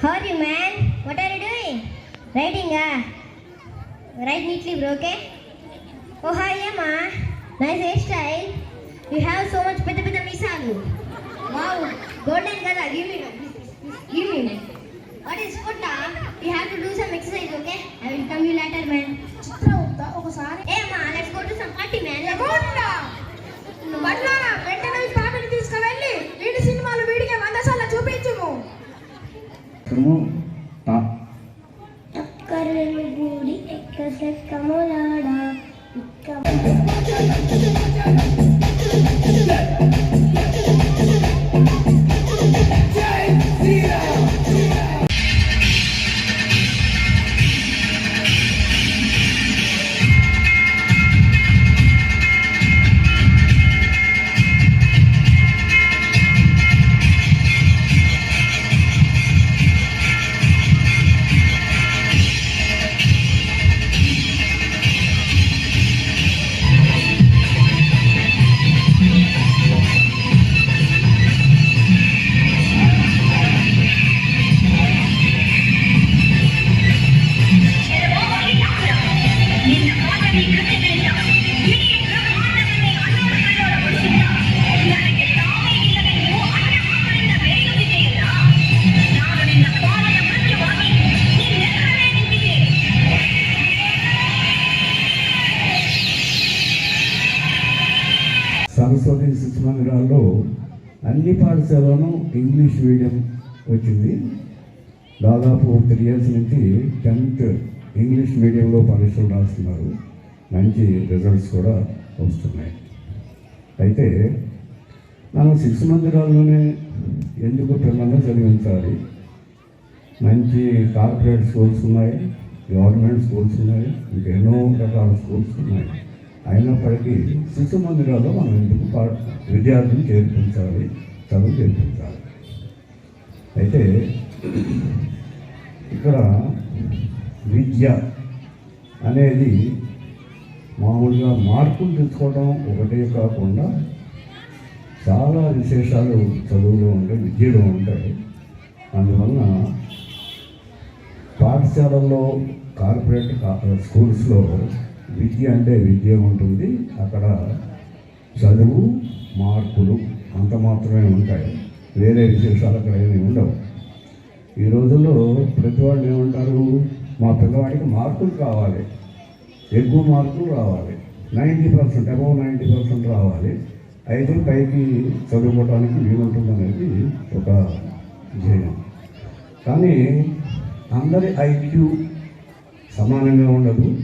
How are you man? What are you doing? Writing ah? Write neatly bro, okay? Oh hi Emma. Nice hairstyle. You have so much పెద్ద పెద్ద మీసాలు. Wow. Golden కదా. Give me one. Give me one. What is Kutta? You have to do some exercise, okay? I will come you later, man. Chitragupta ఒకసారి Hey, ma, let's go to some party, man. Kamu tak? Akar lebih buri, ekor sekamolada, ikam. Saraswati శిశు మందిరాల్లో అన్ని పాఠశాలను English medium వచ్చింది. దాదాపు three years నుంచి tenth English మీడియంలో పరీక్షలు రాస్తున్నారు. మంచి రిజల్ట్స్ కూడా వస్తున్నాయి. అయితే మనం శిశు మందిరాల్లోనే ఎందుకు పిల్లల్ని చదివించాలి? మంచి కార్పొరేట్ స్కూల్స్ ఉన్నాయి గవర్నమెంట్ స్కూల్స్ ఉన్నాయి ఇంకా ఎన్నో రకాల స్కూల్స్ ఉన్నాయి. అయినప్పటికీ శిశు మందిరాల్లో మనం ఎందుకు పా- విద్యార్థులు చేర్పించాలి? చదువు చేర్పించాలి. అయితే ఇక్కడ విద్య అనేది మామూలుగా మార్కులు తెచ్చుకోవడం ఒకటే కాకుండా చాలా విశేషాలు చదువులో ఉంటాయి విద్యలో ఉంటాయి. అందువలన పాఠశాలల్లో కార్పొరేట్ స్కూల్స్లో విద్య అంటే విద్య ఉంటుంది. అక్కడ చదువు మార్పులు అంత మాత్రమే ఉంటాయి. వేరే విశేషాలు అక్కడ ఏమీ ఉండవు. ఈ రోజుల్లో ప్రతి వాళ్ళు ఏమంటారు? మా పిల్లవాడికి మార్కులు కావాలి. ఎక్కువ మార్కులు రావాలి. Ninety percent above ninety percent రావాలి. అయితే పైకి చదువుకోవడానికి వీలుంటుందనేది ఒక ధ్యేయం. కానీ అందరి ఐక్యూ సమానంగా ఉండదు.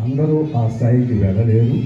అందరూ ఆ స్థాయికి వెళ్ళలేరు.